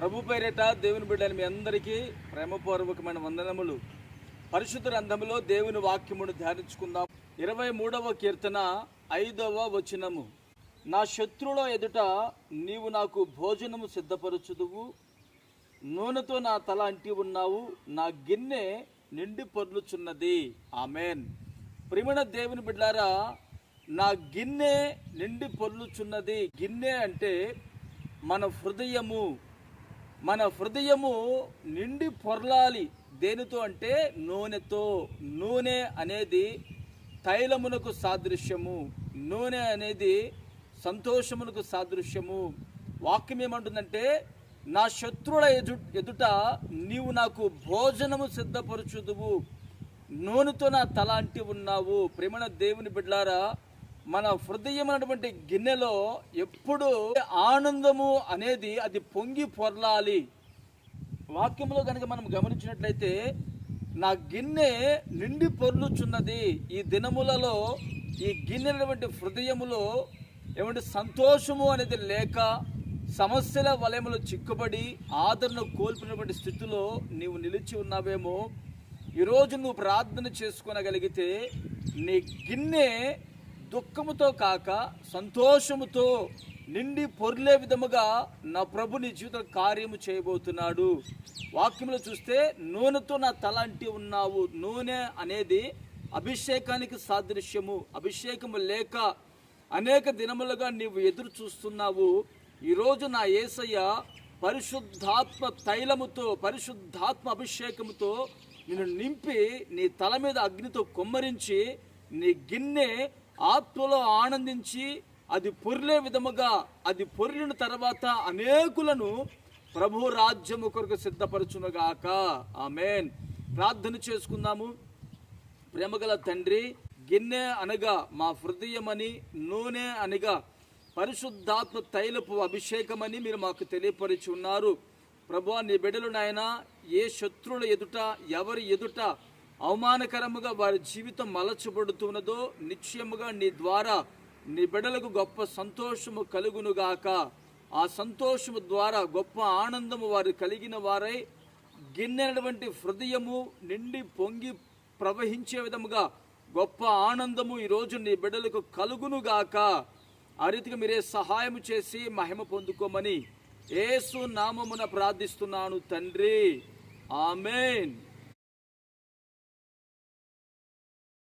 ప్రభు పేరిట దేవుని బిడ్డలు మీ అందరికీ ప్రేమపూర్వకమైన వందనములు. పరిశుద్ధ రంధములో దేవుని వాక్యమును ధ్యానించుకుందాం. ఇరవై మూడవ కీర్తన ఐదవ వచనము. నా శత్రువుల ఎదుట నీవు నాకు భోజనము సిద్ధపరచుదువు. నూనెతో నా తల అంటి ఉన్నావు నా గిన్నె నిండి పొర్లుచున్నది. ఆమెన్. ప్రిమిణ దేవుని బిడ్డారా నా గిన్నె నిండి పొర్లుచున్నది. గిన్నె అంటే మన హృదయము. మన హృదయము నిండి పొర్లాలి. దేనితో అంటే నూనెతో. నూనె అనేది తైలమునకు సాదృశ్యము. నూనె అనేది సంతోషమునకు సాదృశ్యము. వాక్యం ఏమంటుందంటే నా శత్రువుల ఎదు ఎదుట నీవు నాకు భోజనము సిద్ధపరచుదువు. నూనెతో నా తలాంటి ఉన్నావు. ప్రేమణ దేవుని బిడ్లారా మన హృదయం అనేటువంటి గిన్నెలో ఎప్పుడు ఆనందము అనేది అది పొంగి పొర్లాలి. వాక్యంలో కనుక మనం గమనించినట్లయితే నా గిన్నె నిండి పొర్లుచున్నది. ఈ దినములలో ఈ గిన్నెనటువంటి హృదయములో ఏమంటే సంతోషము అనేది లేక సమస్యల వలయములో చిక్కుబడి ఆదరణ కోల్పోయినటువంటి స్థితిలో నీవు నిలిచి ఉన్నావేమో. ఈరోజు నువ్వు ప్రార్థన చేసుకొనగలిగితే నీ గిన్నె దుఃఖముతో కాక సంతోషముతో నిండి పొర్లే విధముగా నా ప్రభు నీ జీవిత కార్యము చేయబోతున్నాడు. వాక్యంలో చూస్తే నూనెతో నా తల అంటి ఉన్నావు. నూనె అనేది అభిషేకానికి సాదృశ్యము. అభిషేకము లేక అనేక దినములుగా నీవు ఎదురు చూస్తున్నావు. ఈరోజు నా ఏసయ్య పరిశుద్ధాత్మ తైలముతో పరిశుద్ధాత్మ అభిషేకముతో నిన్ను నింపి నీ తల మీద అగ్నితో కొమ్మరించి నీ గిన్నె ఆత్మలో ఆనందించి అది పొర్లే విధముగా అది పొర్లిన తర్వాత అనేకులను ప్రభు రాజ్యము కొరకు సిద్ధపరచునుగాక. ఆమెన్. ప్రార్థన చేసుకుందాము. ప్రేమగల తండ్రి గిన్నె అనగా మా హృదయమని నూనె అనగా పరిశుద్ధాత్మ తైలపు అభిషేకమని మీరు మాకు తెలియపరిచి ఉన్నారు. ప్రభు నీ బిడ్డలు నాయన ఏ శత్రువుల ఎదుట ఎవరి ఎదుట అవమానకరముగా వారి జీవితం మలచబడుతున్నదో నిశ్చయముగా నీ ద్వారా నీ బిడలకు గొప్ప సంతోషము కలుగునుగాక. ఆ సంతోషము ద్వారా గొప్ప ఆనందము వారు కలిగిన వారై గిన్నెనటువంటి హృదయము నిండి పొంగి ప్రవహించే విధముగా గొప్ప ఆనందము ఈరోజు నీ బిడ్డలకు కలుగునుగాక. ఆ రీతిగా మీరే సహాయం చేసి మహిమ పొందుకోమని యేసు నామమున ప్రార్థిస్తున్నాను తండ్రి. ఆమెన్.